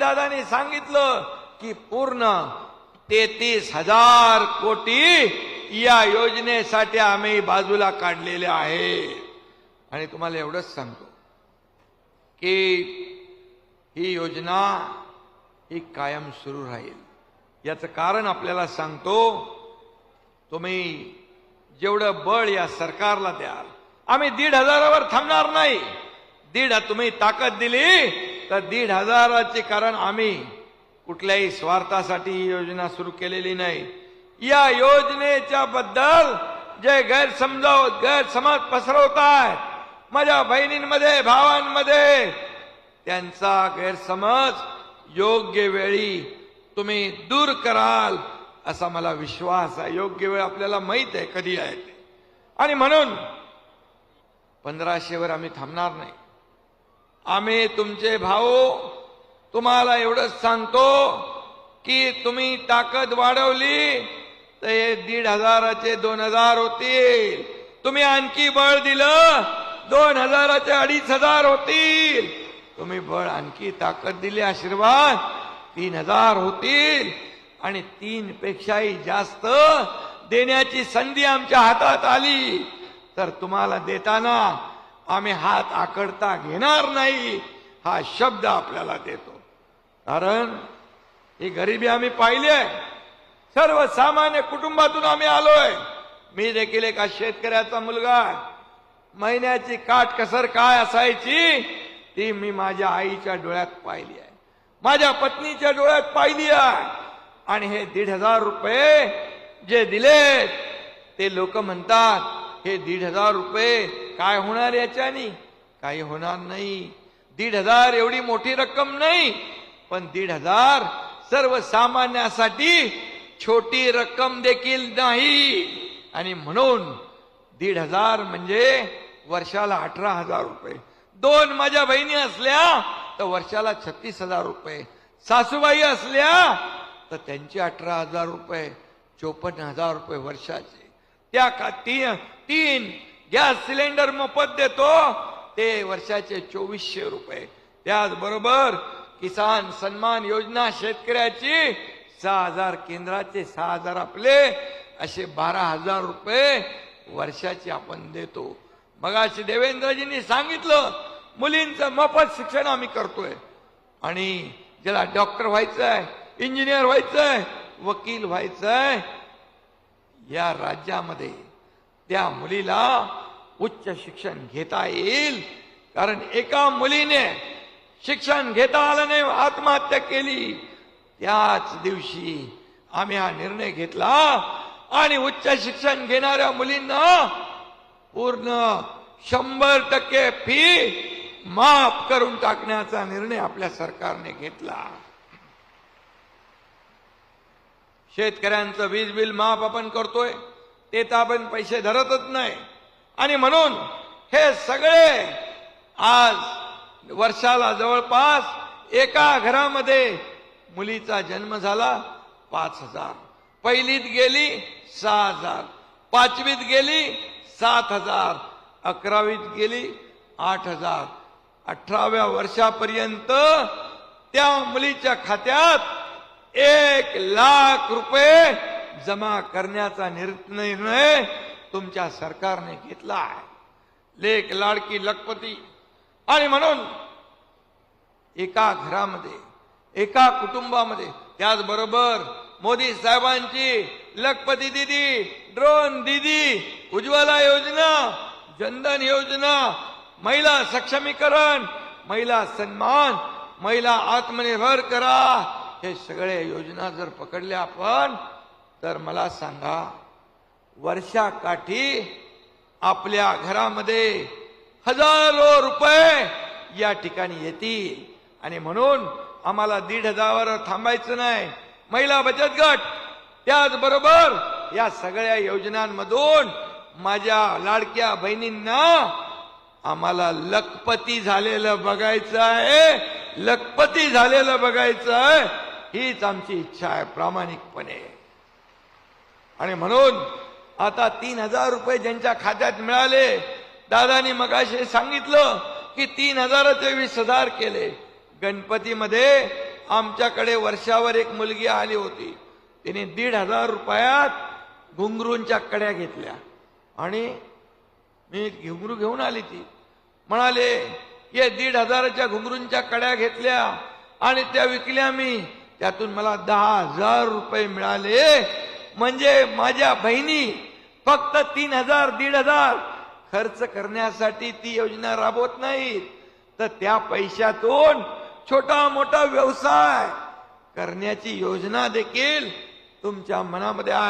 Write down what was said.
दादानी सांगितलं की पूर्ण तेहतीस हजार कोटी या योजनेसाठी आम्ही बाजूला काढलेले आहे. आणि तुम्हाला एवढंच सांगतो की ही योजना ही कायम सुरू राहील. याचं कारण आपल्याला सांगतो तुम्ही जेवढं बळ या सरकारला द्याल आम्ही दीड हजारावर थांबणार नाही. दीड तुम्ही ताकद दिली तर दीड हजाराचे कारण आम्ही कुठल्याही स्वार्थासाठी ही योजना सुरू केलेली नाही. या योजनेच्या बद्दल जे गैरसमजाव गैरसमज पसरवतायत माझ्या बहिणींमध्ये भावांमध्ये त्यांचा गैरसमज योग्य वेळी तुम्ही दूर कराल असा मला विश्वास आहे. योग्य वेळ आपल्याला माहीत आहे कधी आहे ते. आणि म्हणून पंधराशेवर आम्ही थांबणार नाही. आम्ही तुमचे भाऊ तुम्हाला एवढंच सांगतो की तुम्ही ताकद वाढवली तर हे दीड हजाराचे दोन हजार होतील. तुम्ही आणखी बळ दिलं दोन हजाराचे अडीच हजार होतील. तुम्ही बळ आणखी ताकद दिली आशीर्वाद तीन हजार होतील. आणि तीन पेक्षाही जास्त देण्याची संधी आमच्या हातात आली. तर तुम्हाला देताना आम्ही हात आकडता घेणार नाही हा शब्द आपल्याला देतो. कारण ही गरिबी आम्ही पाहिली आहे. सर्वसामान्य कुटुंबातून आम्ही आलोय. मी देखील एका शेतकऱ्याचा मुलगा महिन्याची काटकसर काय असायची ती मी माझ्या आईच्या डोळ्यात पाहिली आहे. माझ्या पत्नीच्या डोळ्यात पाहिली आहे. आणि हे दीड हजार रुपये जे दिलेत ते लोक म्हणतात हे दीड हजार रुपये काय होणार याच्यानी? काही होणार नाही. दीड हजार एवढी मोठी रक्कम नाही पण दीड हजार सर्वसामान्यासाठी छोटी रक्कम देखील नाही. आणि म्हणून दीड हजार म्हणजे वर्षाला अठरा हजार रुपये. दोन माझ्या बहिणी असल्या तर वर्षाला छत्तीस हजार रुपये. सासूबाई असल्या तर त्यांचे अठरा हजार रुपये चोपन्न हजार रुपये वर्षाचे. त्या का तीन गॅस सिलेंडर मोफत देतो. ते वर्षाचे चोवीसशे रुपये. त्याचबरोबर किसान सन्मान योजना शेतकऱ्याची सहा हजार केंद्राचे सहा हजार आपले असे बारा हजार रुपये वर्षाचे आपण देतो. मगाशी देवेंद्रजींनी सांगितलं मुलींचं मोफत शिक्षण आम्ही करतोय. आणि ज्याला डॉक्टर व्हायचं आहे इंजिनियर व्हायचं आहे वकील व्हायचं आहे या राज्यामध्ये त्या मुलीला उच्च शिक्षण घेता येईल. कारण एका मुलीने शिक्षण घेता आलं नाही आत्महत्या केली. त्याच दिवशी आम्ही हा निर्णय घेतला आणि उच्च शिक्षण घेणाऱ्या मुलींना पूर्ण शंभर टक्के फी माफ करून टाकण्याचा निर्णय आपल्या सरकारने घेतला. शेतकऱ्यांचं वीज बिल माफ आपण करतोय ते तर आपण पैसे धरतच नाही. आणि म्हणून हे सगळे आज वर्षाला जवळपास एका घरामध्ये मुलीचा जन्म झाला पाच हजार. पहिलीत गेली सहा हजार. पाचवीत गेली सात हजार. अकरावीत गेली आठ हजार. अठराव्या वर्षापर्यंत त्या मुलीच्या खात्यात एक लाख रुपये जमा करण्याचा निर्णय तुमच्या सरकारने घेतला आहे. लेख लाडकी लखपती. आणि म्हणून एका घरामध्ये एका कुटुंबामध्ये त्याचबरोबर मोदी साहेबांची लखपती दिदी ड्रोन दिदी उज्ज्वला योजना जनधन योजना महिला सक्षमीकरण महिला सन्मान महिला आत्मनिर्भर करा हे सगळे योजना जर पकडल्या आपण तर मला सांगा वर्षाकाठी आपल्या घरामध्ये हजारो रुपये या ठिकाणी येतील. आणि म्हणून आम्हाला दीड हजारावर थांबायचं नाही. महिला बचत गट त्याचबरोबर या सगळ्या योजनांमधून माझ्या लाडक्या बहिणींना आम्हाला लखपती झालेलं बघायचं आहे. लखपती झालेलं बघायचं आहे. हीच आमची इच्छा आहे प्रामाणिकपणे. आणि म्हणून आता तीन हजार रुपये ज्यांच्या खात्यात मिळाले दादानी मगाशी सांगितलं की तीन हजाराचे वीस हजार केले. गणपतीमध्ये आमच्याकडे वर्षावर एक मुलगी आली होती. तिने दीड हजार रुपयात घुंगरूंच्या कड्या घेतल्या. आणि मी घुंगरू घेऊन आली ती. म्हणाले ये दीड हजाराच्या घुंगरूंच्या कड्या घेतल्या आणि त्या विकल्या मी. त्यातून मला दहा हजार रुपये मिळाले. म्हणजे माझ्या बहिणी फक्त तीन हजार दीड हजार खर्च करण्यासाठी ती योजना राबवत नाहीत. तर त्या पैशातून छोटा मोठा व्यवसाय करण्याची योजना देखील तुमच्या मनामध्ये आहे.